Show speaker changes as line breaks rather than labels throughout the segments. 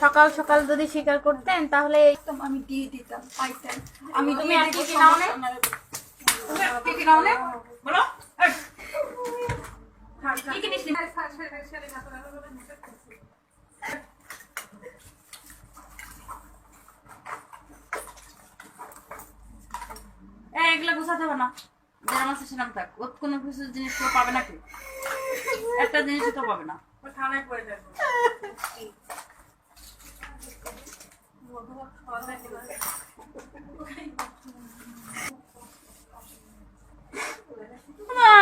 সকাল সকাল যদি স্বীকার করতেন তাহলে
আমি দিয়ে দিতাম পাইতেন আমি
তুমি আর কি নাও নে?
সমস্যা নাই।
তুমি কি কি নাও নে? বলো। কি কি নিস নি? গুছাতে হবে না। যেরকম আছে সেরকম থাক ওর কোনো কিছু জিনিস তো পাবে না কেউ একটা তো পাবে না।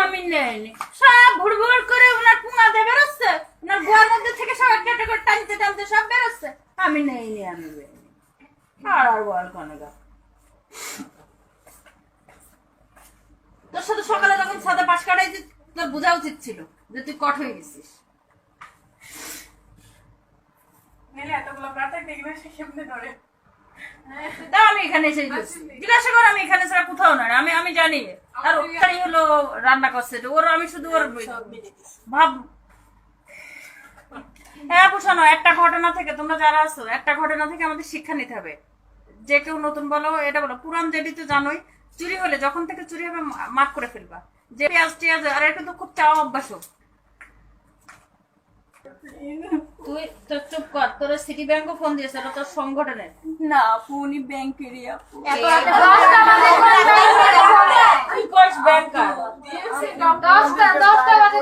আমি নেইনি। সব ভুড় ভুড় করে ওনার পুঙা দিয়ে বেরোচ্ছে। ওনার গোয়ার মধ্যে থেকে সব একটা করে টানতে টানতে সব বেরোচ্ছে। আমি নেইনি আমি আর আর বল কোনে সাথে সকালে যখন সাদা পাশ কাটাইছি তোর বোঝা উচিত ছিল যে তুই কট হয়ে গেছিস। আমি এখানে এসে জিজ্ঞাসা কর আমি এখানে ছাড়া কোথাও না আমি আমি জানি। আর ওখানেই হলো রান্না করছে ওর আমি শুধু ওর ভাব। হ্যাঁ শোনো একটা ঘটনা থেকে তোমরা যারা আছো একটা ঘটনা থেকে আমাদের শিক্ষা নিতে হবে। যে কেউ নতুন বলো এটা বলো পুরান জেডি তো জানোই চুরি হলে যখন থেকে চুরি হবে মাফ করে ফেলবা। যে পেঁয়াজ টিয়াজ আর এটা তো খুব চাওয়া অভ্যাস হোক। তুই তো চুপ কর তোর সিটি ব্যাংকও ফোন দিয়েছে এটা তোর সংগঠনের।
না আপু উনি ব্যাংকেরই আপু।
তুই করিস ব্যাংকার
দশটা দশটা বাজে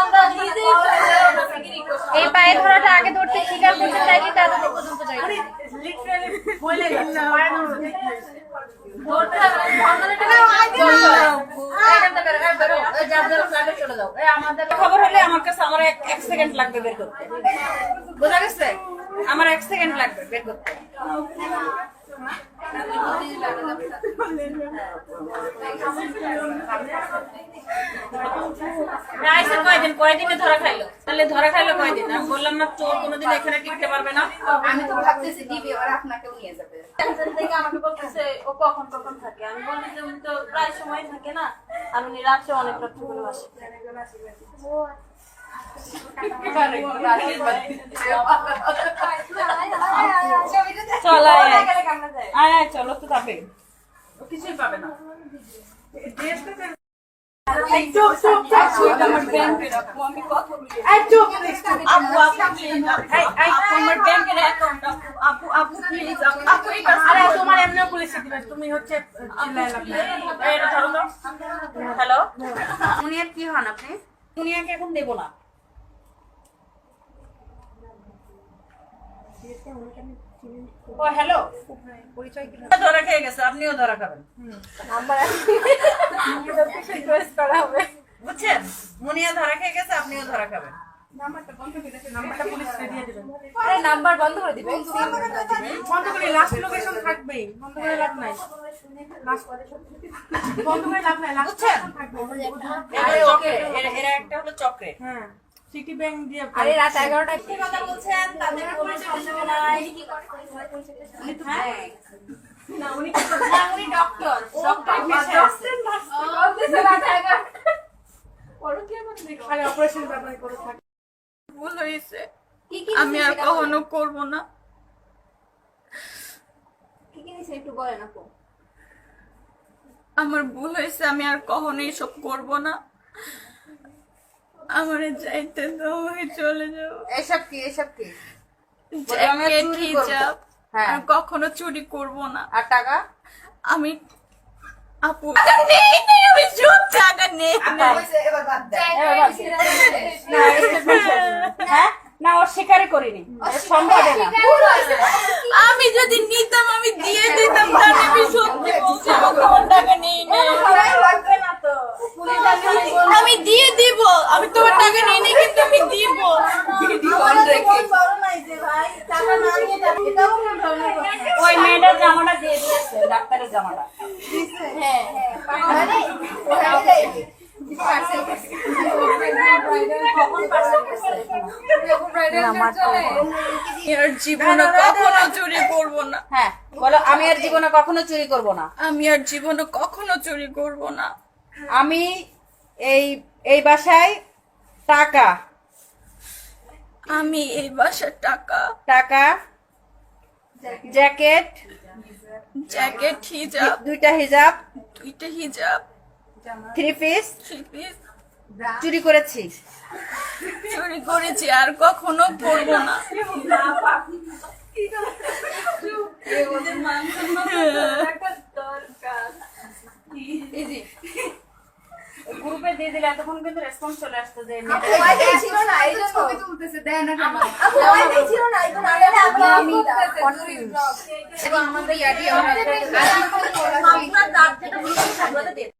আমরা নিজেই
এই পায়ে ধরাটা আগে ধরতে স্বীকার করতে চাইনি তা তো পর্যন্ত যাই
লিটারালি বলে গেছে পায়ে ধরো দেখলে
ধরতে হবে ধর্মের টাকা
খবর হলে আমার কাছে আমার এক সেকেন্ড লাগবে বের করতে। বোঝা গেছে? আমার এক সেকেন্ড লাগবে বের করতে। কয়দিন কয়দিনে ধরা খাইলো? তাহলে ধরা খাইলো কয়দিন? আমি বললাম না চোর কোনোদিন এখানে টিকতে পারবে না।
আমি তো ভাবতেছি দিবি আর আপনাকেও নিয়ে যাবে।
থেকে আমাকে বলতেছে ও কখন কখন থাকে? আমি বলি যে উনি তো প্রায় সময় থাকে না আর উনি রাত্রে অনেক রাত্রে করে বাসে।
চল আয় চলো তো যাবে কিছুই পাবে না।
তুমি হচ্ছে
হ্যালো? উনি আর কি হন আপনি? উনিয়াকে এখন দেবো না। ও হ্যালো পরিচয় কি ধরা খেয়ে গেছে আপনিও ধরা খাবেন।
রিকোয়েস্ট করা হবে
বুঝছেন? মুনিয়া ধরা খেয়ে গেছে আপনিও ধরা খাবেন।
নাম্বারটা বন্ধ করে দিন নাম্বারটা পুলিশে দিয়ে দিবেন?
আরে নাম্বার বন্ধ করে দিবে
বন্ধ করে লাস্ট লোকেশন থাকবেই। বন্ধ করে লাভ নাই। বন্ধ করে লাভ নাই লাস্ট থাকবে।
এরা চক্রে এরা- এরা একটা হলো চক্রে।
হ্যাঁ। সিটি ব্যাংক দিয়ে
আরে রাত
কি কথা বলছেন তাদের কোনো সন্দেহ নাই। হ্যাঁ।
না উনি
না, উনি ডক্টর ডক্টর
খালি অপারেশন ব্যাপারে করে থাকে
ভুল হয়েছে।
কি কি
আমি আর কখনো করব না।
কি কি নিছে একটু বলেন আপু।
আমার ভুল হয়েছে আমি আর কখনো এসব করব না। আমার দাও আমি চলে যাব
এসব কি এসব কি? আর হ্যাঁ।
আর কখনো চুরি করব না।
আর টাকা?
আমি আপু নেই নেই আমি সব টাকা নেই
হ্যাঁ? না ও স্বীকারই করিনি। সম্ভবে না।
আমি যদি নিতাম আমি দিয়ে দিতাম তাহলে আমি সত্যি বলছি আমার কোনো টাকা নেই নেই আমি দিয়ে দিব আমি তোমার টাকা নেই নেই কিন্তু আমি দিব
মেয়েটার জামাটা দিয়ে দিয়েছে ডাক্তারের জামাটা।
আর চুরি করব না।
হ্যাঁ বলো আমি আর জীবনে কখনো চুরি করব না।
আমি আর জীবনে কখনো চুরি করব না।
আমি এই এই বাসায় টাকা।
আমি এই বাসার টাকা।
টাকা জ্যাকেট
জ্যাকেট হিজাব
দুইটা হিজাব
দুইটা হিজাব
থ্রি পিস
থ্রি পিস
চুরি করেছি।
চুরি করেছি আর কখনো করব না
দিয়ে দিলে এতক্ষণ কিন্তু রেসপন্স চলে আসতো যে
ছিল না এই জন্য ছবি তুলতেছে দেয় না আপু ওয়াইফাই ছিল না এই জন্য আমি আমি আমাদের ইয়াটি আমরা
দাঁত যেটা